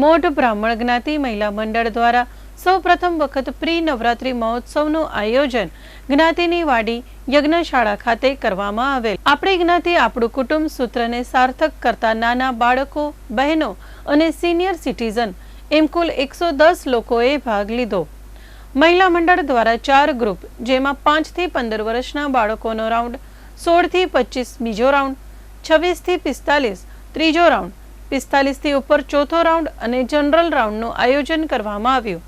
મોઢ બ્રાહ્મણ જ્ઞાતિ મહિલા મંડળ દ્વારા સૌ પ્રથમ વખત પ્રી નવરાત્રી મહોત્સવનું આયોજન જ્ઞાતિની વાડી યજ્ઞશાળા ખાતે કરવામાં આવેલ. આપણી જ્ઞાતિ આપણું કુટુંબ સૂત્રને સાર્થક કરતા નાના બાળકો, બહેનો અને સિનિયર સિટીઝન એમ કુલ એકસો દસ લોકોએ ભાગ લીધો. મહિલા મંડળ દ્વારા ચાર ગ્રુપ, જેમાં પાંચથી પંદર વર્ષના બાળકોનો રાઉન્ડ સોળથી પચીસ બીજો રાઉન્ડ છવ્વીસથી પિસ્તાલીસ ત્રીજો રાઉન્ડ પિસ્તાલીસથી ઉપર ચોથો રાઉન્ડ અને જનરલ રાઉન્ડનું આયોજન કરવામાં આવ્યું,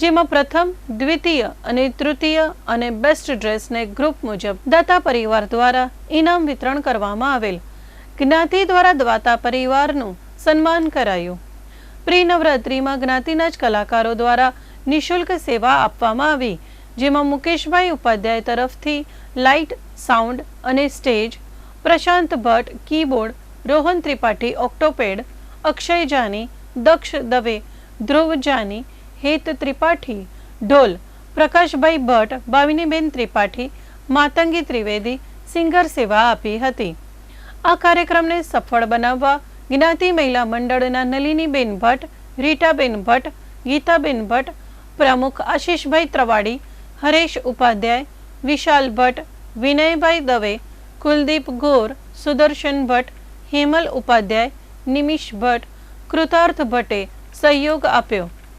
જેમાં પ્રથમ, દ્વિતીય અને તૃતીય અને બેસ્ટ ડ્રેસને ગ્રુપ મુજબ દાતા પરિવાર દ્વારા ઇનામ વિતરણ કરવામાં આવેલ. જ્ઞાતિ દ્વારા દ્વાતા પરિવારનું સન્માન કરાયું. પ્રી નવરાત્રિમાં જ્ઞાતિના જ કલાકારો દ્વારા નિઃશુલ્ક સેવા આપવામાં આવી, જેમાં મુકેશભાઈ ઉપાધ્યાય તરફથી લાઇટ, સાઉન્ડ અને stage, Prashant Bhatt, keyboard Rohan Tripathi, octopad, Akshay Jani, Daksh Dave, Dhruv Jani, Het Tripathi, ઢોલ, પ્રકાશભાઈ ભટ્ટ ભાવિનીબેન ત્રિપાઠી, માતંગી ત્રિવેદી, સિંગર સેવા આપી હતી. આ કાર્યક્રમને સફળ બનાવવા જ્ઞાતિ મહિલા મંડળના નલિનીબેન ભટ્ટ, રીટાબેન ભટ્ટ, ગીતાબેન ભટ્ટ, પ્રમુખ આશીષભાઈ ત્રવાડી, હરેશ ઉપાધ્યાય, વિશાલ ભટ્ટ, વિનયભાઈ દવે, કુલદીપ ગોર, સુદર્શન ભટ્ટ હેમલ ઉપાધ્યાય નિમિષ ભટ્ટ કૃતાર્થ ભટ્ટે સહયોગ આપ્યો.